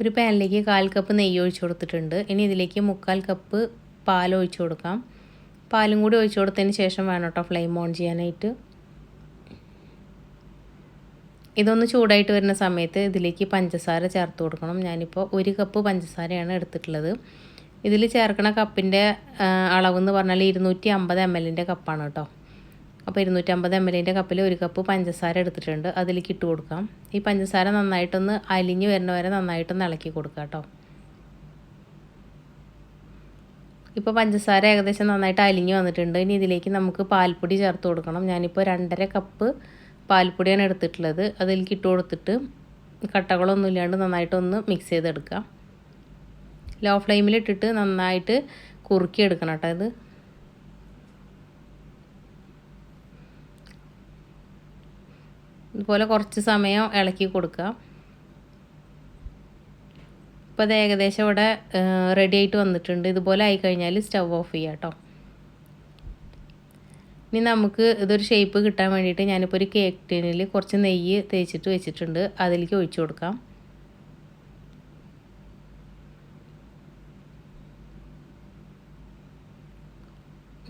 ഒരു പാനിലേക്ക് കാൽ കപ്പ് നെയ്യ് ഒഴിച്ചു കൊടുത്തിട്ടുണ്ട്. ഇനി ഇതിലേക്ക് മുക്കാൽ കപ്പ് പാൽ ഒഴിച്ചു കൊടുക്കാം. പാലും കൂടി ഒഴിച്ചു കൊടുത്തതിന് ശേഷം വേണം കേട്ടോ ഫ്ലെയിം ഓൺ ചെയ്യാനായിട്ട്. ഇതൊന്ന് ചൂടായിട്ട് വരുന്ന സമയത്ത് ഇതിലേക്ക് പഞ്ചസാര ചേർത്ത് കൊടുക്കണം. ഞാനിപ്പോൾ ഒരു കപ്പ് പഞ്ചസാരയാണ് എടുത്തിട്ടുള്ളത്. ഇതിൽ ചേർക്കണ കപ്പിന്റെ അളവെന്ന് പറഞ്ഞാൽ ഇരുന്നൂറ്റി അമ്പത് എം എല്ലിന്റെ കപ്പാണ് കേട്ടോ അപ്പോൾ ഇരുന്നൂറ്റമ്പത് എം എല്ലിന്റെ കപ്പിൽ ഒരു കപ്പ് പഞ്ചസാര എടുത്തിട്ടുണ്ട്. അതിലേക്ക് ഇട്ട് കൊടുക്കാം. ഈ പഞ്ചസാര നന്നായിട്ടൊന്ന് അലിഞ്ഞ് വരുന്ന വരെ നന്നായിട്ടൊന്ന് ഇളക്കി കൊടുക്കാം കേട്ടോ. ഇപ്പോൾ പഞ്ചസാര ഏകദേശം നന്നായിട്ട് അലിഞ്ഞ് വന്നിട്ടുണ്ട്. ഇനി ഇതിലേക്ക് നമുക്ക് പാൽപ്പൊടി ചേർത്ത് കൊടുക്കണം. ഞാനിപ്പോൾ രണ്ടര കപ്പ് പാൽപ്പൊടിയാണ് എടുത്തിട്ടുള്ളത്. അതിലേക്ക് ഇട്ട് കൊടുത്തിട്ട് കട്ടകളൊന്നും ഇല്ലാണ്ട് നന്നായിട്ടൊന്ന് മിക്സ് ചെയ്തെടുക്കാം. ലോ ഫ്ലെയിമിലിട്ടിട്ട് നന്നായിട്ട് കുറുക്കി എടുക്കണം കേട്ടോ ഇത്. ഇതുപോലെ കുറച്ച് സമയം ഇളക്കി കൊടുക്കുക. ഇപ്പോൾ അത് ഏകദേശം ഇവിടെ റെഡി ആയിട്ട് വന്നിട്ടുണ്ട്. ഇതുപോലെ ആയിക്കഴിഞ്ഞാൽ സ്റ്റവ് ഓഫ് ചെയ്യാം കേട്ടോ. ഇനി നമുക്ക് ഇതൊരു ഷേപ്പ് കിട്ടാൻ വേണ്ടിയിട്ട് ഞാനിപ്പോൾ ഒരു കേക്ക് ടീനിൽ കുറച്ച് നെയ്യ് തേച്ചിട്ട് വെച്ചിട്ടുണ്ട്. അതിലേക്ക് ഒഴിച്ചു കൊടുക്കാം.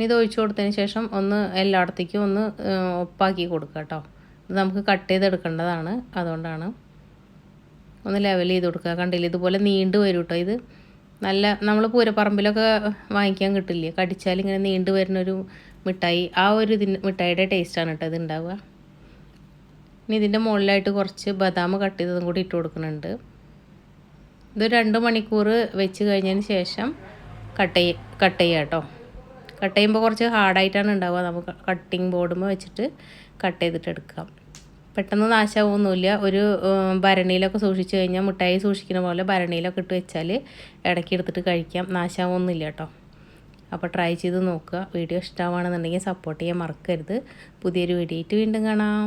ഇത് ഒഴിച്ചു കൊടുത്തതിന് ശേഷം ഒന്ന് എല്ലായിടത്തേക്കും ഒന്ന് ഒപ്പാക്കി കൊടുക്കുക കേട്ടോ. ഇത് നമുക്ക് കട്ട് ചെയ്തെടുക്കേണ്ടതാണ്. അതുകൊണ്ടാണ് ഒന്ന് ലെവൽ ചെയ്ത് കൊടുക്കുക. കണ്ടില്ല? ഇതുപോലെ നീണ്ടു വരും കേട്ടോ ഇത്? നല്ല നമ്മൾ പൂരപ്പറമ്പിലൊക്കെ വാങ്ങിക്കാൻ കിട്ടില്ലേ? കടിച്ചാൽ ഇങ്ങനെ നീണ്ടു വരുന്നൊരു മിഠായി. ആ ഒരു ഇതിന് മിഠായിയുടെ ടേസ്റ്റാണ് കേട്ടോ ഇത് ഉണ്ടാവുക ഇനി ഇതിന്റെ മുകളിലായിട്ട് കുറച്ച് ബദാം കട്ട് ചെയ്തതും കൂടി ഇട്ട് കൊടുക്കുന്നുണ്ട്. ഇത് രണ്ട് മണിക്കൂർ വെച്ച് കഴിഞ്ഞതിന് ശേഷം കട്ട് ചെയ്യ കട്ട് ചെയ്യുക കേട്ടോ കട്ട് ചെയ്യുമ്പോൾ കുറച്ച് ഹാർഡായിട്ടാണ് ഉണ്ടാവുക നമുക്ക് കട്ടിങ് ബോർഡുമ്പോൾ വെച്ചിട്ട് കട്ട് ചെയ്തിട്ട് എടുക്കാം. പെട്ടെന്ന് നാശമാവൊന്നുമില്ല ഒരു ഭരണിയിലൊക്കെ സൂക്ഷിച്ചു കഴിഞ്ഞാൽ മുട്ടായി സൂക്ഷിക്കുന്ന പോലെ ഭരണിയിലൊക്കെ ഇട്ട് വെച്ചാൽ ഇടയ്ക്ക് എടുത്തിട്ട് കഴിക്കാം. നാശമാവൊന്നുമില്ല കേട്ടോ. അപ്പോൾ ട്രൈ ചെയ്ത് നോക്കുക. വീഡിയോ ഇഷ്ടമാണെന്നുണ്ടെങ്കിൽ സപ്പോർട്ട് ചെയ്യാൻ മറക്കരുത്. പുതിയൊരു വീഡിയോ വീണ്ടും കാണാം.